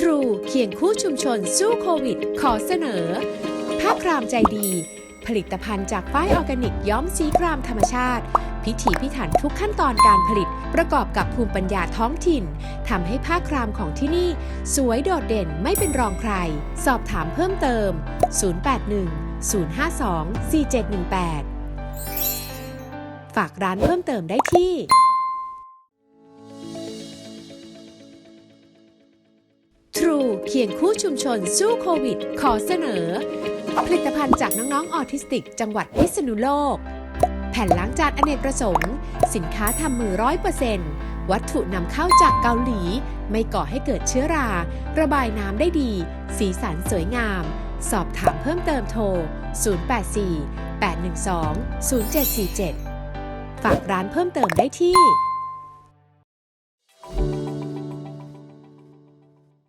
True เคียงคู่ชุมชนสู้โควิด ขอเสนอผ้าครามใจดี ผลิตภัณฑ์จากฝ้ายออร์แกนิกย้อมสีครามธรรมชาติ พิถีพิถันทุกขั้นตอนการผลิต ประกอบกับภูมิปัญญาท้องถิ่นทำให้ผ้าครามของที่นี่ สวยโดดเด่นไม่เป็นรองใคร สอบถามเพิ่มเติม 081 052 4718 ฝากร้านเพิ่มเติมได้ที่ เคียงคู่ชุมชนสู้โควิด ขอเสนอ ผลิตภัณฑ์จากน้องๆออทิสติก จังหวัดพิษณุโลก แผ่นล้างจานอเนกประสงค์ สินค้าทำมือร้อยเปอร์เซ็นต์วัตถุนำเข้าจากเกาหลี ไม่ก่อให้เกิดเชื้อรา ระบายน้ำได้ดี สีสันสวยงาม สอบถามเพิ่มเติมโทร 084 812 0747 ฝากร้านเพิ่มเติมได้ที่